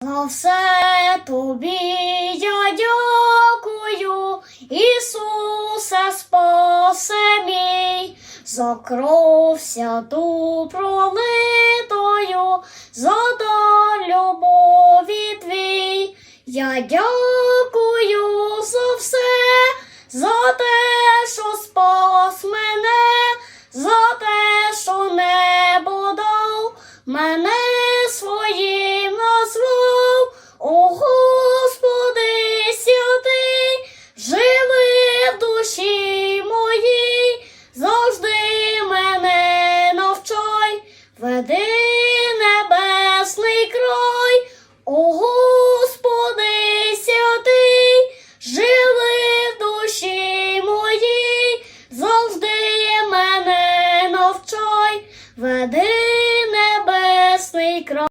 За все тобі я дякую, Ісусе, спасе мій, за кров святу пролитою, за дар любові твій. Я дякую за все, за те, що спас мене, за те, що небо дав, мене веди небесний край, о Господи святий, живи в душі моїй, завжди мене навчай, веди небесний край.